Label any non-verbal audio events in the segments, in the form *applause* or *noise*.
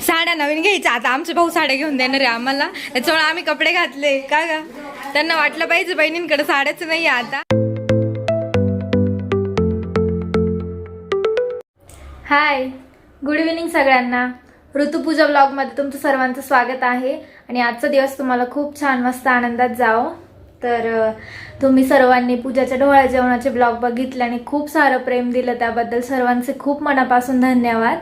साड्या नवीन घ्यायच्या. आता आमचे भाऊ साड्या घेऊन देणार आहे आम्हाला. त्याच्यामुळे आम्ही कपडे घातले. का ग? त्यांना वाटलं पाहिजे बहिणींकडे साड्याच नाही आहे आता. हाय गुड इव्हिनिंग सगळ्यांना. ऋतुपूजा ब्लॉगमध्ये तुमचं सर्वांचं स्वागत आहे. आणि आजचा दिवस तुम्हाला खूप छान मस्त आनंदात जाओ तर तुम्ही सर्वांनी पूजाच्या डोळ्या जेवणाचे ब्लॉग बघितले आणि खूप सारं प्रेम दिलं. त्याबद्दल सर्वांचे खूप मनापासून धन्यवाद.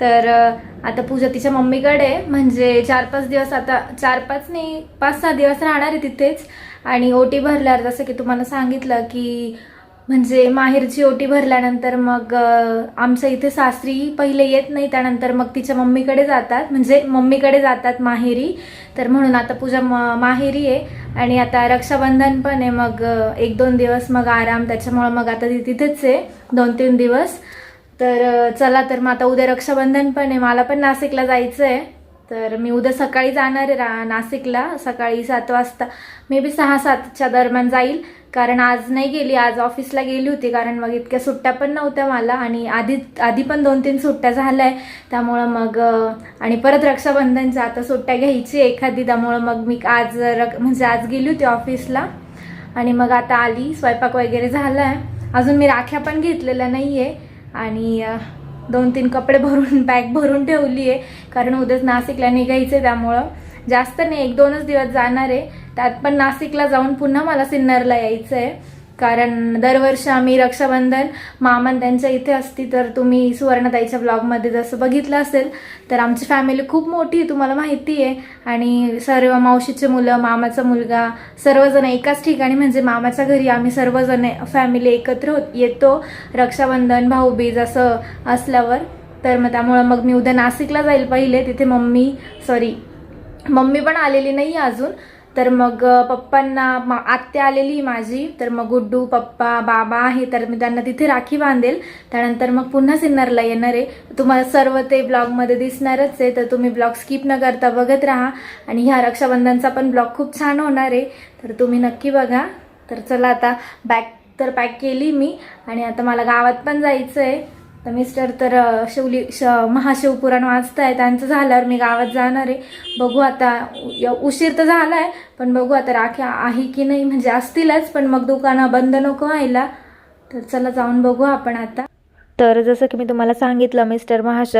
तर आता पूजा तिच्या मम्मीकडे म्हणजे चार पाच दिवस आता चार पाच नाही पाच सहा दिवस राहणार आहे तिथेच. आणि ओटी भरल्यावर जसं की तुम्हाला सांगितलं की म्हणजे माहेरची ओटी भरल्यानंतर मग आमच्या इथे सासरी पहिले येत नाही. त्यानंतर मग तिच्या मम्मीकडे जातात. म्हणजे मम्मीकडे जातात माहेरी. तर म्हणून आता पूजा म- माहेरी आहे. आणि आता रक्षाबंधन पण आहे. मग एक दोन दिवस मग आराम. त्याच्यामुळं मग आता ती तिथेच आहे. दोन तीन दिवस. तर चला तर मग आता उद्या रक्षाबंधन पण आहे. मला पण नाशिकला जायचं आहे तर मी उद्या सकाळी जाणार आहे रा नाशिकला. सकाळी सात वाजता मे बी सहा सातच्या दरम्यान जाईल. कारण आज नाही गेली. आज ऑफिसला गेली होती. कारण मग इतक्या सुट्ट्या पण नव्हत्या मला. आणि आधी आधी पण दोन तीन सुट्ट्या झाल्या आहे. त्यामुळं मग आणि परत रक्षाबंधनच्या आता सुट्ट्या घ्यायची आहे एखादी त्यामुळं मग मी आज रक म्हणजे आज गेली होती ऑफिसला. आणि मग आता आली. स्वयंपाक वगैरे झाला आहे. अजून मी राख्या पण घेतलेल्या नाही आहे आणि दोन तीन कपडे भरून बॅग भरून ठेवली आहे कारण उद्याच नाशिकला निघायचं आहे त्यामुळं. जास्त नाही एक दोनच दिवस जाणार आहे. त्यात पण नाशिकला जाऊन पुन्हा मला सिन्नरला यायचं आहे कारण दरवर्षी आम्ही रक्षाबंधन मामान त्यांच्या इथे असती तर तुम्ही सुवर्णताईच्या ब्लॉगमध्ये जसं बघितलं असेल तर आमची फॅमिली खूप मोठी आहे तुम्हाला माहिती आहे. आणि सर्व मावशीचे मुलं मामाचा मुलगा सर्वजण एकाच ठिकाणी म्हणजे मामाच्या घरी आम्ही सर्वजण फॅमिली एकत्र होत येतो. रक्षाबंधन भाऊबीज असं असल्यावर तर मग त्यामुळं मग मी उद्या नाशिकला जाईल पहिले तिथे मम्मी सॉरी मम्मी पण आलेली नाही अजून. तर मग पप्पांना मा- आत्या आलेली माझी. तर मग गुड्डू पप्पा बाबा आहे तर मी त्यांना तिथे राखी बांधेल. त्यानंतर मग पुन्हा सिन्नरला येणार आहे. तुम्हाला सर्व ते ब्लॉगमध्ये दिसणारच आहे. तर तुम्ही ब्लॉग स्किप न करता बघत राहा. आणि ह्या रक्षाबंधनचा पण ब्लॉग खूप छान होणार आहे. तर तुम्ही नक्की बघा. तर चला आता बॅग तर पॅक केली मी. आणि आता मला गावात पण जायचं आहे तर मिस्टर तर शिवली श महाशिवपुराण वाचताय. त्यांचं झाल्यावर मी गावात जाणार आहे. बघू आता उशीर तर झाला आहे पण बघू आता राखी आहे की नाही म्हणजे असतीलच पण मग दुकानं बंद नको व्हायला. तर चला जाऊन बघू आपण आता. तर जसं की मी तुम्हाला सांगितलं मिस्टर महाश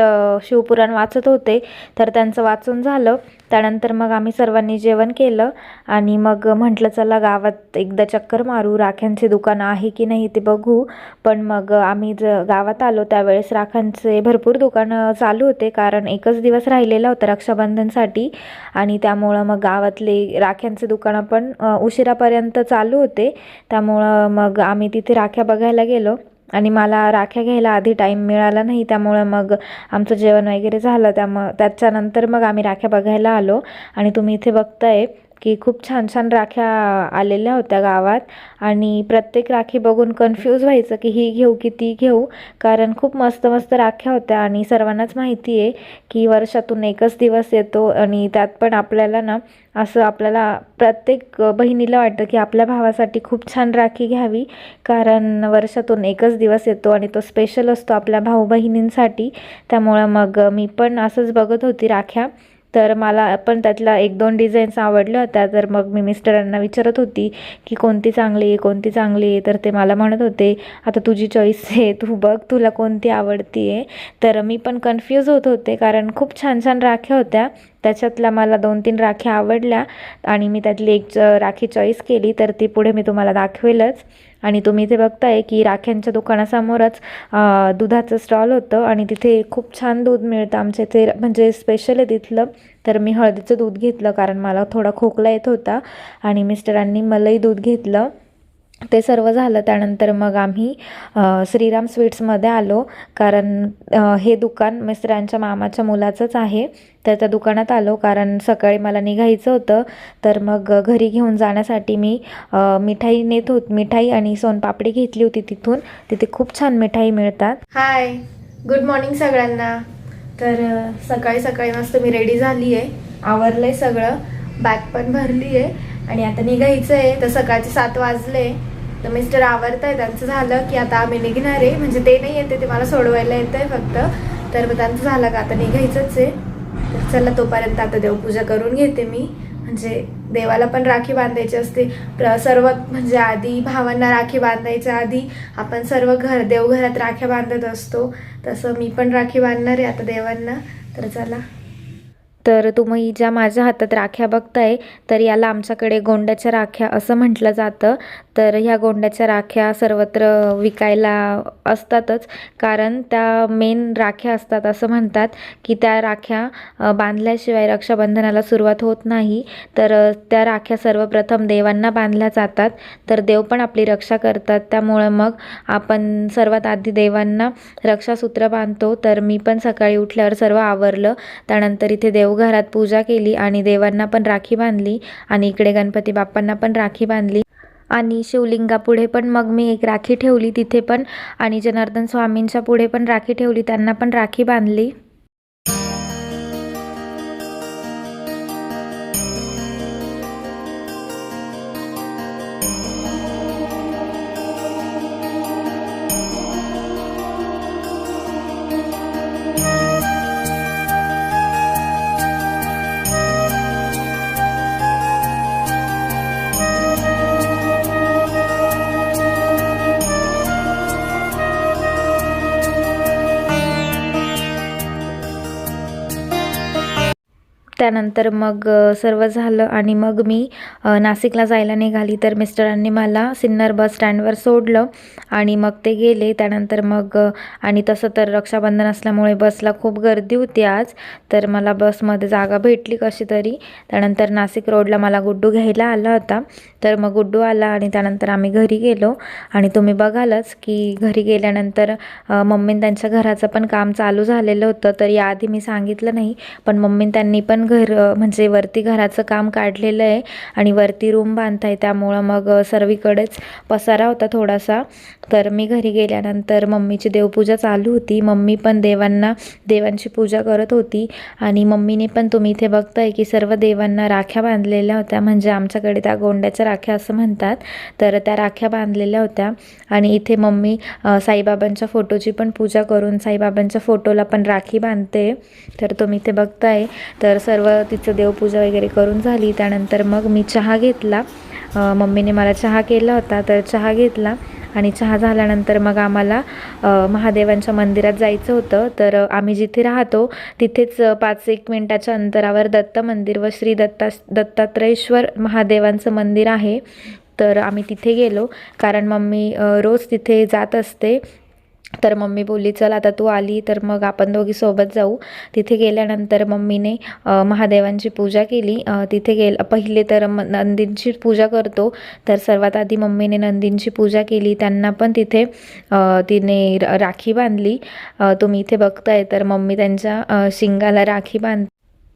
शिवपुराण वाचत होते तर त्यांचं वाचून झालं. त्यानंतर मग आम्ही सर्वांनी जेवण केलं आणि मग म्हटलं चला गावात एकदा चक्कर मारू राख्यांचे दुकान आहे की नाही ते बघू. पण मग आम्ही ज गावात आलो. त्यावेळेस राखांचे भरपूर दुकानं चालू होते कारण एकच दिवस राहिलेला होता रक्षाबंधनसाठी. आणि त्यामुळं मग गावातले राख्यांचे दुकानं पण उशिरापर्यंत चालू होते. त्यामुळं मग आम्ही तिथे राख्या बघायला गेलो. आणि मला राख्या घ्यायला आधी टाईम मिळाला नाही त्यामुळं मग आमचं जेवण वगैरे झालं. त्यामुळं त्याच्यानंतर मग आम्ही राख्या बघायला आलो आणि तुम्ही इथे बघताय की खूप छान छान राख्या आलेल्या होत्या गावात. आणि प्रत्येक राखी बघून कन्फ्यूज व्हायचं की ही घेऊ की ती घेऊ. कारण खूप मस्त मस्त राख्या होत्या आणि सर्वांनाच माहिती आहे की वर्षातून एकच दिवस येतो आणि त्यात पण आपल्याला ना असं आपल्याला प्रत्येक बहिणीला वाटतं की आपल्या भावासाठी खूप छान राखी घ्यावी. कारण वर्षातून एकच दिवस येतो आणि तो स्पेशल असतो आपल्या भाऊ बहिणींसाठी त्यामुळं मग मी पण असंच बघत होती राख्या. तर मला पण त्यातला एक दोन डिझाईन्स आवडल्या होत्या. तर मग मी मिस्टरांना विचारत होती की कोणती चांगली आहे कोणती चांगली आहे? तर ते मला म्हणत होते आता तुझी चॉईस आहे तू बघ तुला कोणती आवडती आहे तर मी पण कन्फ्यूज होत होते कारण खूप छान छान राख्या होत्या. त्याच्यातल्या मला दोन तीन राख्या आवडल्या आणि मी त्यातली एक च- राखी चॉईस केली. तर ती पुढे मी तुम्हाला दाखवेलच. आणि तुम्ही इथे बघताय की राख्यांच्या दुकानासमोरच दुधाचं स्टॉल होतं आणि तिथे खूप छान दूध मिळतं. आमच्या इथे म्हणजे स्पेशल आहे तिथलं. तर मी हळदीचं दूध घेतलं कारण मला थोडा खोकला येत होता आणि मिस्टरांनी मलाही दूध घेतलं. ते सर्व झालं त्यानंतर मग आम्ही श्रीराम स्वीट्समध्ये आलो. कारण हे दुकान मिस्टरांच्या मामाच्या मुलाचंच आहे. तर त्या दुकानात आलो. कारण सकाळी मला निघायचं होतं. तर मग घरी घेऊन जाण्यासाठी मी मिठाई नेत होत मिठाई आणि सोनपापडी घेतली होती तिथून. तिथे खूप छान मिठाई मिळतात. हाय. गुड मॉर्निंग सगळ्यांना. तर सकाळी सकाळी मस्त मी रेडी झाली आहे आवरलं आहे सगळं. बॅग पण भरली आहे आणि आता निघायचं आहे तर सकाळचे सात वाजले. तर मिस्टर आवरत आहे त्यांचं झालं की आता आम्ही निघणार आहे. म्हणजे ते नाही येते ते मला सोडवायला येत आहे फक्त. तर मग त्यांचं झालं का आता निघायचंच आहे. तर चला तोपर्यंत आता देवपूजा करून घेते मी. म्हणजे देवाला पण राखी बांधायची असते. प्र सर्वात म्हणजे आधी भावांना राखी बांधायच्या आधी आपण सर्व घर देवघरात राख्या बांधत असतो. तसं मी पण राखी बांधणार आहे आता देवांना. तर चला. तर तुम्ही ज्या माझ्या हातात राख्या बघताय तर याला आमच्याकडे गोंड्याच्या राख्या असं म्हटलं जातं. तर ह्या गोंड्याच्या राख्या सर्वत्र विकायला असतातच कारण त्या मेन राख्या असतात असं म्हणतात की त्या राख्या बांधल्याशिवाय रक्षाबंधनाला सुरुवात होत नाही. तर त्या राख्या सर्वप्रथम देवांना बांधल्या जातात तर देव पण आपली रक्षा करतात. त्यामुळं मग आपण सर्वात आधी देवांना रक्षासूत्र बांधतो. तर मी पण सकाळी उठल्यावर सर्व आवरलं. त्यानंतर इथे देव देवघरात पूजा केली आणि देवांना पण राखी बांधली आणि इकडे गणपती बाप्पांना पण राखी बांधली. आणि शिवलिंगापुढे पण मग मी एक राखी ठेवली तिथे पण आणि जनार्दन स्वामींच्या पुढे पण राखी ठेवली त्यांना पण राखी बांधली. त्यानंतर मग सर्व झालं आणि मग मी नाशिकला जायला निघाली. तर मिस्टरांनी मला सिन्नर बस स्टँडवर सोडलं आणि मग ते गेले. त्यानंतर मग आणि तसं तर रक्षाबंधन असल्यामुळे बसला खूप गर्दी होती आज. तर मला बसमध्ये जागा भेटली कशी तरी. त्यानंतर नाशिक रोडला मला गुड्डू घ्यायला आला होता. तर मग गुड्डू आला आणि त्यानंतर आम्ही घरी गेलो. आणि तुम्ही बघालच की घरी गेल्यानंतर मम्मीन त्यांच्या घराचं पण काम चालू झालेलं होतं. तर याआधी मी सांगितलं नाही पण मम्मीन त्यांनी पण घर म्हणजे वरती घराचं काम काढलेलं आहे आणि वरती रूम बांधताय त्यामुळं मग सर्वीकडेच पसारा होता थोडासा. तर मी घरी गेल्यानंतर मम्मीची देवपूजा चालू होती. मम्मी पण देवांना देवांची पूजा करत होती. आणि मम्मीने पण तुम्ही इथे बघताय की सर्व देवांना राख्या बांधलेल्या होत्या. म्हणजे आमच्याकडे त्या गोंड्याच्या राख्या असं म्हणतात. तर त्या राख्या बांधलेल्या होत्या. आणि इथे मम्मी साईबाबांच्या फोटोची पण पूजा करून साईबाबांच्या फोटोला पण राखी बांधते. तर तुम्ही इथे बघताय. तर सर्व तिचं देवपूजा वगैरे करून झाली. त्यानंतर मग मी चहा घेतला. मम्मीने मला चहा केला होता तर चहा घेतला. आणि चहा झाल्यानंतर मग आम्हाला महादेवांच्या मंदिरात जायचं होतं. तर आम्ही जिथे राहतो तिथेच पाच एक मिनटाच्या अंतरावर दत्त मंदिर व श्री दत्ता दत्तात्रेश्वर महादेवांचं मंदिर आहे. तर आम्ही तिथे गेलो. कारण मम्मी रोज तिथे जात असते. तर मम्मी बोलली चल आता तू आली तर मग आपण दोघी सोबत जाऊ. तिथे गेल्यानंतर मम्मीने महादेवांची पूजा केली. तिथे गेल पहिले तर म नंदींची पूजा करतो तर सर्वात आधी मम्मीने नंदींची पूजा केली. त्यांना पण तिथे तिने राखी बांधली. तुम्ही इथे बघताय तर मम्मी त्यांच्या शिंगाला राखी बांध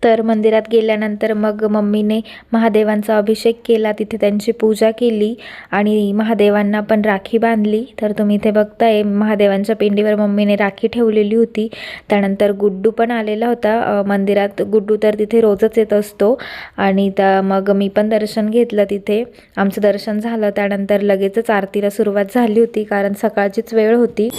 तर मंदिरात गेल्यानंतर मग मम्मीने महादेवांचा अभिषेक केला. तिथे त्यांची पूजा केली आणि महादेवांना पण राखी बांधली. तर तुम्ही इथे बघताय महादेवांच्या पिंडीवर मम्मीने राखी ठेवलेली होती. त्यानंतर गुड्डू पण आलेला होता. मंदिरात गुड्डू तर तिथे रोजच येत असतो आणि त्या मग मी पण दर्शन घेतलं तिथे. आमचं दर्शन झालं. त्यानंतर लगेचच आरतीला सुरुवात झाली होती कारण सकाळचीच वेळ होती.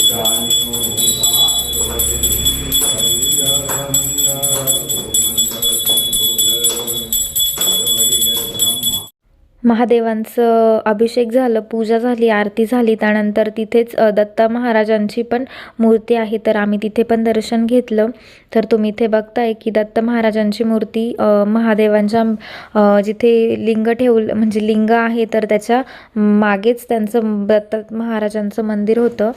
महादेवांचं अभिषेक झालं पूजा झाली आरती झाली त्यानंतर तिथेच दत्ता महाराजांची पण मूर्ती आहे तर आम्ही तिथे पण दर्शन घेतलं. तर तुम्ही इथे बघताय की दत्त महाराजांची मूर्ती महादेवांच्या जिथे लिंग ठेवलं म्हणजे लिंग आहे तर त्याच्या मागेच त्यांचं दत्त महाराजांचं मंदिर होतं.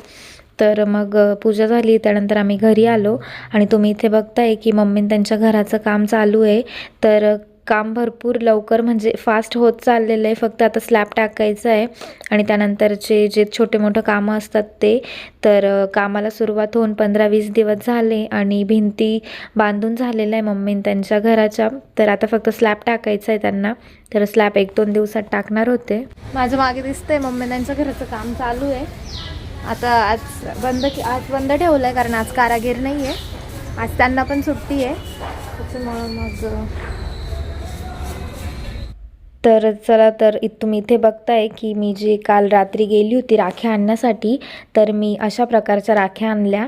तर मग पूजा झाली त्यानंतर आम्ही घरी आलो. आणि तुम्ही इथे बघताय की मम्मीन त्यांच्या घराचं काम चालू आहे. तर काम भरपूर लवकर म्हणजे फास्ट होत चाललेलं आहे. फक्त आता स्लॅब टाकायचं आहे. आणि त्यानंतरचे जे छोटे मोठं कामं असतात ते तर कामाला सुरुवात होऊन पंधरा वीस दिवस झाले आणि भिंती बांधून झालेलं आहे मम्मीन त्यांच्या घराच्या. तर आता फक्त स्लॅब टाकायचं आहे त्यांना. तर स्लॅब एक दोन दिवसात टाकणार होते. माझं मागे दिसतंय मम्मी त्यांच्या घराचं काम चालू आहे. आता आज बंद आज बंद ठेवलं आहे कारण आज कारागीर नाही आहे आज त्यांना पण सुट्टी आहे. त्याच्यामुळं मग तर चला तर इत तुम्ही इथे बघताय की मी जी काल रात्री गेली होती राख्या आणण्यासाठी तर मी अशा प्रकारच्या राख्या आणल्या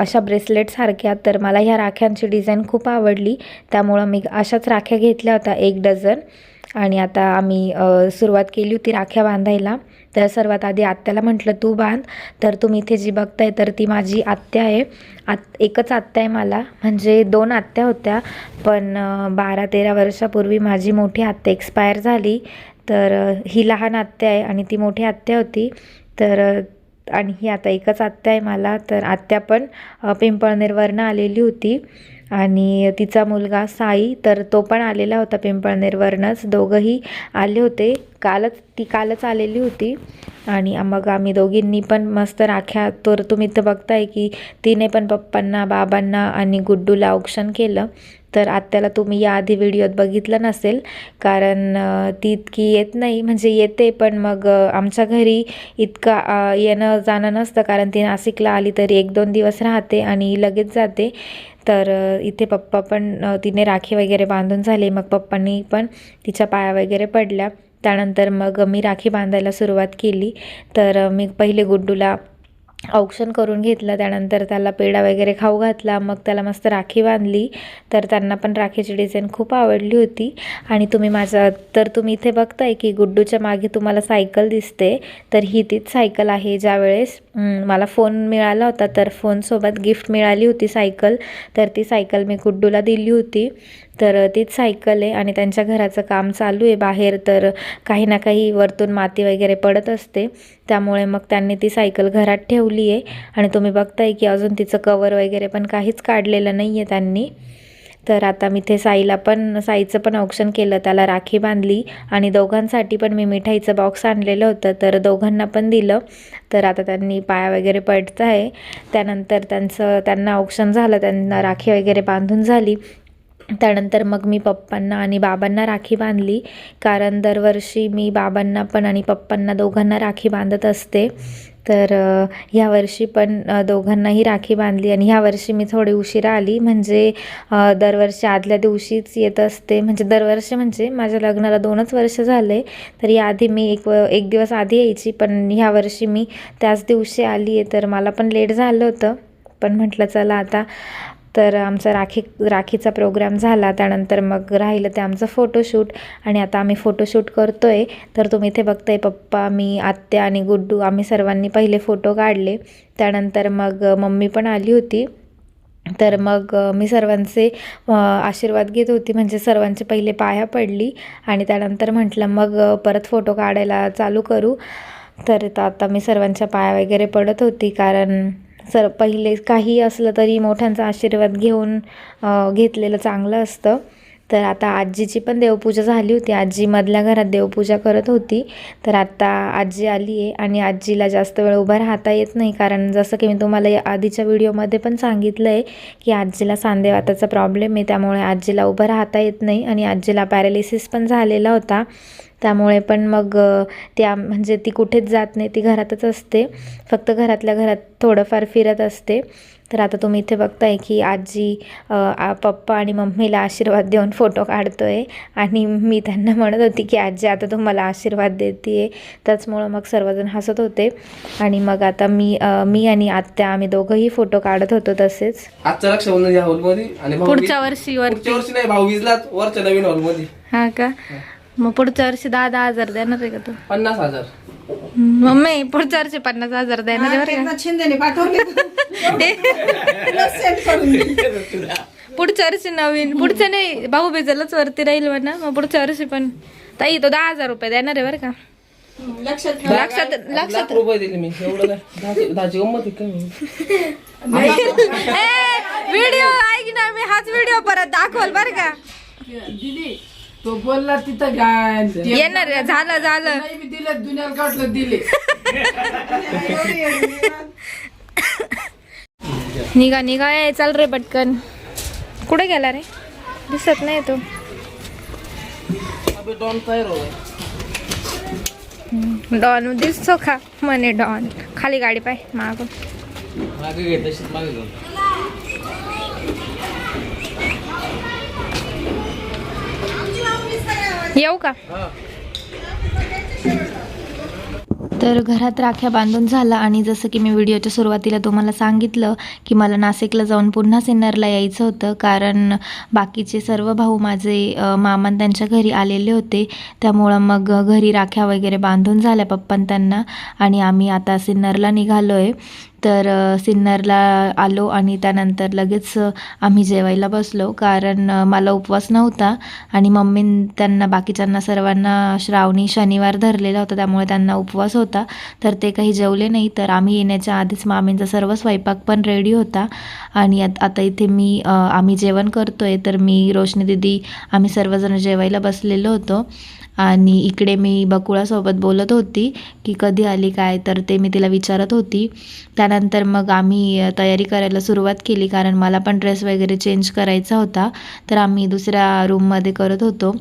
अशा ब्रेसलेटसारख्या तर मला ह्या राख्यांची डिझाईन खूप आवडली. त्यामुळं मी अशाच राख्या घेतल्या होत्या एक डझन. आणि आता आम्ही सुरुवात केली होती राख्या बांधायला. तर सर्वात आधी आत्याला म्हटलं तू बांध. तर तुम्ही इथे जी बघताय तर ती माझी आत्या आहे. आत एकच आत्या आहे मला. म्हणजे दोन आत्या होत्या पण बारा तेरा वर्षापूर्वी माझी मोठी आत्या एक्सपायर झाली. तर ही लहान आत्या आहे आणि ती मोठी आत्या होती. तर आणि ही आता एकच आत्या आहे मला. तर आत्या पण पिंपळनेरवरनं आलेली होती. आणि तिचा मुलगा साई तर तो पण आलेला होता पिंपळनेरवरनंच दोघंही आले होते. कालच ती कालच आलेली होती. आणि मग आम्ही दोघींनी पण मस्त राख्या तर तुम्ही तर बघताय की तिने पण पप्पांना बाबांना आणि गुड्डूला औक्षण केलं. तर आत्याला तुम्ही याआधी व्हिडिओत बघितलं नसेल कारण ती इतकी येत नाही. म्हणजे येते पण मग आमच्या घरी इतका येणं जाणं नसतं कारण ती नाशिकला आली तरी एक दोन दिवस राहते आणि लगेच जाते. तर इथे पप्पा पण तिने राखी वगैरे बांधून झाली. मग पप्पांनी पण तिच्या पाया वगैरे पडल्या. त्यानंतर मग मी राखी बांधायला सुरुवात केली. तर मी पहिले गुड्डूला औक्षण करून घेतलं. त्यानंतर त्याला पेढा वगैरे खाऊ घातला. मग त्याला मस्त राखी बांधली. तर त्यांना पण राखीची डिझाईन खूप आवडली होती. आणि तुम्ही माझं तर तुम्ही इथे बघताय की गुड्डूच्या मागे तुम्हाला सायकल दिसते. तर ही तीच सायकल आहे ज्यावेळेस मला फोन मिळाला होता तर फोनसोबत गिफ्ट मिळाली होती सायकल. तर ती सायकल मी गुड्डूला दिली होती. तर तीच सायकल आहे आणि त्यांच्या घराचं काम चालू आहे बाहेर तर काही ना काही वरतून माती वगैरे पडत असते. त्यामुळे मग त्यांनी ती सायकल घरात ठेवली आहे. आणि तुम्ही बघताय की अजून तिचं कवर वगैरे पण काहीच काढलेलं नाही आहे त्यांनी. तर आता मी ते साईला पण साईचं पण औक्षण केलं त्याला राखी बांधली आणि दोघांसाठी पण मी मिठाईचं बॉक्स आणलेलं होतं तर दोघांना पण दिलं. तर आता त्यांनी पाया वगैरे पडतं आहे त्यानंतर त्यांचं त्यांना औक्षण झालं त्यांना राखी वगैरे बांधून झाली. त्यानंतर मग मी पप्पांना आणि बाबांना राखी बांधली. कारण दरवर्षी मी बाबांना पण आणि पप्पांना दोघांना राखी बांधत असते. तर ह्या वर्षी पण दोघांनाही राखी बांधली आणि ह्या वर्षी मी थोडी उशिरा आली. म्हणजे दरवर्षी आदल्या दिवशीच येत असते. म्हणजे दरवर्षी म्हणजे माझ्या लग्नाला दोनच वर्ष झाले. तर याआधी मी एक व एक दिवस आधी यायची. पण ह्या वर्षी मी त्याच दिवशी आली आहे तर मला पण लेट झालं होतं. पण म्हटलं चला आता तर आमचा राखी राखीचा प्रोग्राम झाला. त्यानंतर मग राहिलं ते आमचं फोटोशूट आणि आता आम्ही फोटोशूट करतो आहे तर तुम्ही इथे बघताय पप्पा मी आत्या आणि गुड्डू आम्ही सर्वांनी पहिले फोटो काढले. त्यानंतर मग मम्मी पण आली होती. तर मग मी सर्वांचे आशीर्वाद घेत होती. म्हणजे सर्वांचे पहिले पाया पडली आणि त्यानंतर म्हटलं मग परत फोटो काढायला चालू करू. तर आता मी सर्वांच्या पाया वगैरे पडत होती. कारण सर पहिले काही असलं तरी मोठ्यांचा आशीर्वाद घेऊन घेतलेलं चांगलं असतं. तर आता आजीची पण देवपूजा झाली होती. आजी मधल्या घरात देवपूजा करत होती. तर आता आजी आली आहे आणि आजीला जास्त वेळ उभं राहता येत नाही. कारण जसं की मी तुम्हाला या आधीच्या व्हिडिओमध्ये पण सांगितलं आहे की आजीला सांधेवाताचा प्रॉब्लेम आहे. त्यामुळे आजीला उभं राहता येत नाही आणि आजीला पॅरालिसिस पण झालेला होता. त्यामुळे पण मग त्या म्हणजे ती कुठेच जात नाही ती घरातच असते. फक्त घरातल्या घरात थोडंफार फिरत असते. तर आता तुम्ही इथे बघताय की आजी पप्पा आणि मम्मीला आशीर्वाद देऊन फोटो काढतोय. आणि मी त्यांना म्हणत होती की आजी आता तुम्हाला आशीर्वाद देते त्याचमुळं मग सर्वजण हसत होते. आणि मग आता मी मी आणि आत्या आम्ही दोघंही फोटो काढत होतो तसेच. आजचं रक्षाबंधन या हॉलमध्ये आणि पुढच्या वर्षी वर पुढच्या वर्षी नाही भाऊ विजलात वरच्या नवीन हॉलमध्ये हा का? मग पुढच्या वर्षी दहा दहा हजार देणार आहे का तू? पन्नास हजार. मम्मी पुढच्या वर्षी पन्नास हजार देणार आहे बरं एकनाथ शिंदेने पाठवले. तुला send करून दे. का पुढच्या वर्षी नवीन. पुढच्या नाही भाऊ बेजालाच वरती राहील म्हणा. मग पुढच्या वर्षी पण. ताई तो दहा हजार रुपये देणार आहे बरं का? लक्षात ठेव. लक्षात लक्षात रुपये दिले मी. एवढं काय? दहाची दहाची गंमत आहे काय? व्हिडिओ ऐक ना मी हाच व्हिडिओ परत दाखवल बर का? दिली तो बोलला तिथं गाय ते येणार आहे, झालं झालं. नाही मी दिले दुनियाला काढलं दिले. निघा निघा ए चल रे पटकन. कुठे गेला रे? दिसत नाही तो. अबे डॉन तयार हो डॉन दिसतो का? म्हणे डॉन. खाली गाडी पाय माग. मागे घे तशीच मागे घेऊन. येऊ का? तर घरात राख्या बांधून झाला आणि जसं की मी व्हिडिओच्या सुरुवातीला तुम्हाला सांगितलं की मला नाशिकला जाऊन पुन्हा सिन्नरला यायचं होतं कारण बाकीचे सर्व भाऊ माझे मामान त्यांच्या घरी आलेले होते. त्यामुळं मग घरी राख्या वगैरे बांधून झाल्या पप्पां त्यांना आणि आम्ही आता सिन्नरला निघालो आहे तर सिन्नरला आलो आणि त्यानंतर लगेच आम्ही जेवायला बसलो. कारण मला उपवास नव्हता आणि मम्मी त्यांना बाकीच्यांना सर्वांना श्रावणी शनिवार धरलेला होता. त्यामुळे त्यांना उपवास होता. तर ते काही जेवले नाही. तर आम्ही येण्याच्या आधीच मामींचा सर्व स्वयंपाक पण रेडी होता. आणि आता इथे मी आम्ही जेवण करतो आहे तर मी रोशनी दिदी आम्ही सर्वजण जेवायला बसलेलो होतो. आणि इकडे मी बकुळासोबत बोलत होती की कधी आली काय तर ते मी तिला विचारत होती. त्यानंतर मग आम्ही तयारी करायला सुरुवात केली कारण मला पण ड्रेस वगैरे चेंज करायचा होता. तर आम्ही दुसऱ्या रूममध्ये करत होतो.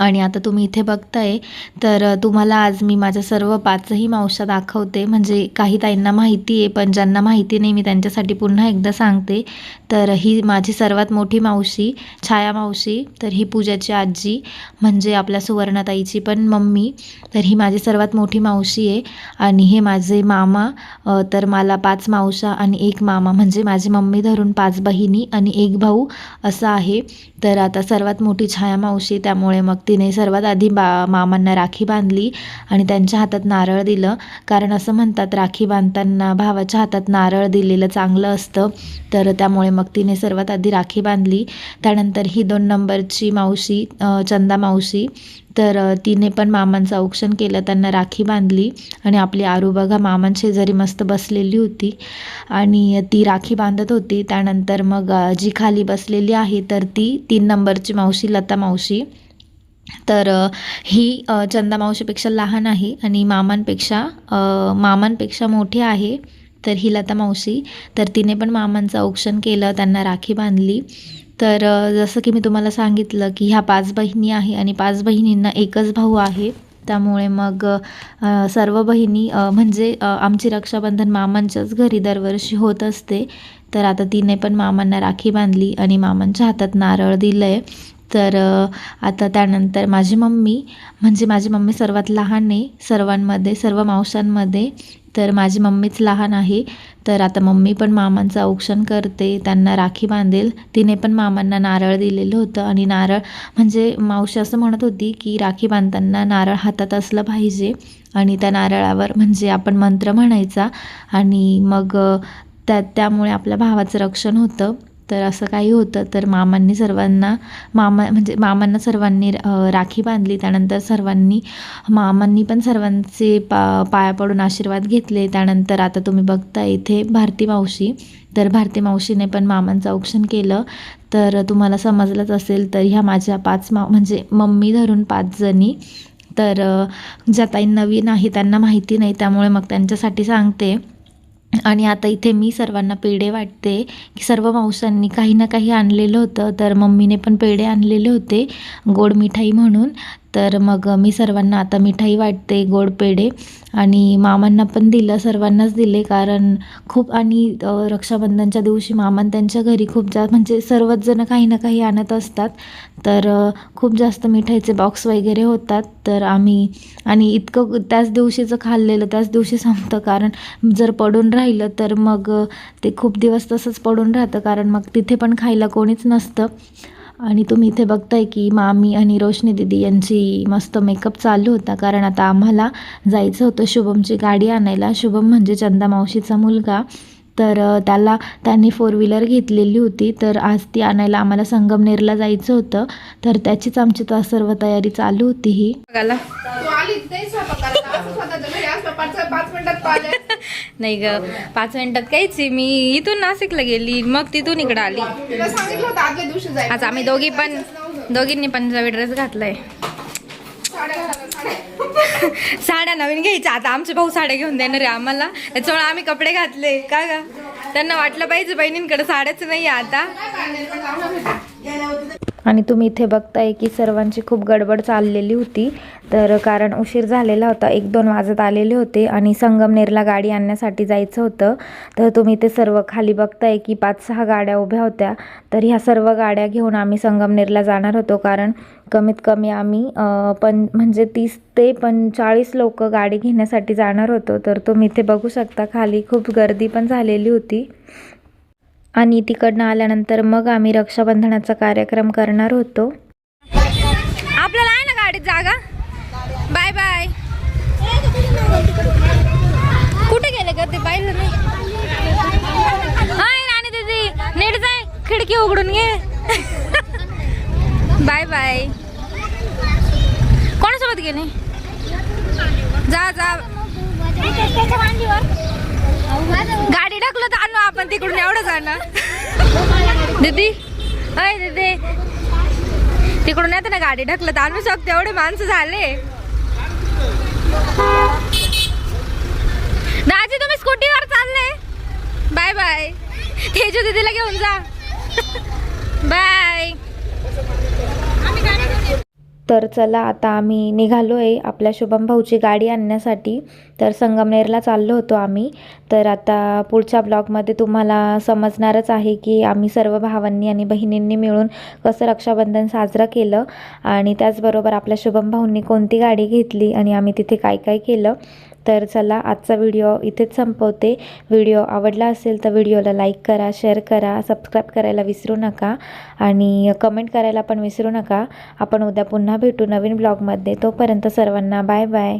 आणि आता तुम्ही इथे बघताय तर तुम्हाला आज मी माझ्या सर्व पाचही मावशा दाखवते. म्हणजे काही ताईंना माहिती आहे पण ज्यांना माहिती नाही मी त्यांच्यासाठी पुन्हा एकदा सांगते. तर ही माझी सर्वात मोठी मावशी छाया मावशी तर ही पूजाची आजी म्हणजे आपल्या सुवर्णाताईची पण मम्मी. तर ही माझी सर्वात मोठी मावशी आहे. आणि हे माझे मामा तर मला पाच मावशा आणि एक मामा म्हणजे माझी मम्मी धरून पाच बहिणी आणि एक भाऊ असं आहे. तर आता सर्वात मोठी छाया मावशी त्यामुळे मग तिने सर्वात आधी बा मामांना राखी बांधली आणि त्यांच्या हातात नारळ दिलं. कारण असं म्हणतात राखी बांधताना भावाच्या हातात नारळ दिलेलं चांगलं असतं. तर त्यामुळे मग तिने सर्वात आधी राखी बांधली. त्यानंतर ही दोन नंबरची मावशी चंदा मावशी तर तिने पण मामांचं औक्षण केलं. त्यांना राखी बांधली आणि आपली आरू बघा मामांशेजारी मस्त बसलेली होती आणि ती राखी बांधत होती. त्यानंतर मग जी खाली बसलेली आहे तर ती तीन नंबरची मावशी लता मावशी. तर ही चंदा मावशीपेक्षा लहान आहे आणि मामांपेक्षा मामांपेक्षा मोठी आहे. तर ही लता मावशी. तर तिने पण मामांचं औक्षण केलं त्यांना राखी बांधली. तर जसं की मी तुम्हाला सांगितलं की ह्या पाच बहिणी आहे आणि पाच बहिणींना एकच भाऊ आहे. त्यामुळे मग सर्व बहिणी म्हणजे आमची रक्षाबंधन मामांच्याच घरी दरवर्षी होत असते. तर आता तिने पण मामांना राखी बांधली आणि मामांच्या हातात नारळ दिलं आहे तर आता त्यानंतर माझी मम्मी म्हणजे माझी मम्मी सर्वात लहान आहे सर्वांमध्ये सर्व मावशांमध्ये. तर माझी मम्मीच लहान आहे. तर आता मम्मी पण मामांचं औक्षण करते. त्यांना राखी बांधेल. तिने पण मामांना नारळ दिलेलं होतं. आणि नारळ म्हणजे मावशी असं म्हणत होती की राखी बांधताना नारळ हातात असलं पाहिजे. आणि त्या नारळावर म्हणजे आपण मंत्र म्हणायचा. आणि मग त्या त्यामुळे आपल्या भावाचं रक्षण होतं. तर असं काही होतं. तर मामांनी सर्वांना मामा म्हणजे मामांना सर्वांनी राखी बांधली. त्यानंतर सर्वांनी मामांनी पण सर्वांचे पा पाया पडून आशीर्वाद घेतले. त्यानंतर आता तुम्ही बघता इथे भारती मावशी. तर भारती मावशीने पण मामांचं औक्षण केलं. तर तुम्हाला समजलंच असेल तर ह्या माझ्या पाच मा म्हणजे मम्मी धरून पाच जणी. तर ज्या ताई नवीन आहे त्यांना माहिती नाही त्यामुळे मग त्यांच्यासाठी सांगते. आणि आता इथे मी सर्वांना पेढे वाटते की सर्व मावशांनी काही ना काही आणलेलं होतं. तर मम्मीने पण पेढे आणलेले होते गोड मिठाई म्हणून. तर मग मी सर्वांना आता मिठाई वाटते गोड पेढे आणि मामांना पण दिलं सर्वांनाच दिले कारण खूप आणि रक्षाबंधनच्या दिवशी मामान त्यांच्या घरी खूप जा म्हणजे सर्वच जण काही ना काही आणत असतात. तर खूप जास्त मिठाईचे बॉक्स वगैरे होतात. तर आम्ही आणि इतकं त्याच दिवशीचं खाल्लेलं त्याच दिवशी संपतं कारण जर पडून राहिलं तर मग ते खूप दिवस तसंच पडून राहतं कारण मग तिथे पण खायला कोणीच नसतं. आणि तुम्ही इथे बघताय की मामी आणि रोशनी दिदी यांची मस्त मेकअप चालू होता. कारण आता आम्हाला जायचं होतं शुभमची गाडी आणायला. शुभम म्हणजे चंदा मावशीचा मुलगा. तर त्याला त्यांनी फोर व्हीलर घेतलेली होती. तर आज ती आणायला आम्हाला संगमनेरला जायचं होतं. तर त्याचीच आमची तर सर्व तयारी चालू होती ही. बघायला. तू आली *laughs* नाही ग पाच मिनिटात काहीच मी इथून नाशिकला गेली मग तिथून इकडं आली. आज आम्ही दोघी पण दोघींनी पंजाबी ड्रेस घातलाय. साड्या नवीन घ्यायच्या. आता आमचे भाऊ साड्या घेऊन देणार आहे आम्हाला. त्याच्यामुळे आम्ही कपडे घातले. का ग? त्यांना वाटलं पाहिजे बहिणींकडे साड्याच नाही आता. आणि तुम्ही इथे बघताय की सर्वांची खूप गडबड चाललेली होती. तर कारण उशीर झालेला होता. एक दोन वाजत आलेले होते आणि संगमनेरला गाडी आणण्यासाठी जायचं होतं. तर तुम्ही ते सर्व खाली बघताय की पाच सहा गाड्या उभ्या होत्या. तर ह्या सर्व गाड्या घेऊन आम्ही संगमनेरला जाणार होतो. कारण कमीत कमी आम्ही पण म्हणजे तीस ते पंचाळीस लोक गाडी घेण्यासाठी जाणार होतो. तर तुम्ही इथे बघू शकता. खाली खूप गर्दी पण झालेली होती. आणि तिकडनं आल्यानंतर मग आम्ही रक्षाबंधनाचा कार्यक्रम करणार होतो. आपल्याला आहे ना गाडीत जागा? Bye bye. कुठे गेले ग ते पाहिलं नाही दीदी नीट जाय खिडकी उघडून घे. Bye bye. कोणासोबत गेले? जा जा. गाडी ढकलत आणू आपण तिकडून एवढं जाणं दीदी अय दीदी. तिकडून येते ना गाडी ढकलत आणू शकतो एवढे माणसं झाले. दाजी तुम्ही स्कूटीवर चालले? Bye bye. तेजू दीदीला घेऊन जा. बाय. तर चला आता आम्ही निघालो आहे आपल्या शुभम भाऊची गाडी आणण्यासाठी. तर संगमनेरला चाललो होतो आम्ही. तर आता पुढच्या ब्लॉगमध्ये तुम्हाला समजणारच आहे की आम्ही सर्व भावांनी आणि बहिणींनी मिळून कसं रक्षाबंधन साजरं केलं आणि त्याचबरोबर आपल्या शुभम भाऊंनी कोणती गाडी घेतली आणि आम्ही तिथे काय काय केलं. तर चला आजचा व्हिडिओ इथेच संपवते. व्हिडिओ आवडला असेल तर व्हिडिओला लाईक करा शेअर करा सबस्क्राईब करायला विसरू नका आणि कमेंट करायला पण विसरू नका. आपण उद्या पुन्हा भेटू नवीन ब्लॉगमध्ये तोपर्यंत सर्वांना बाय बाय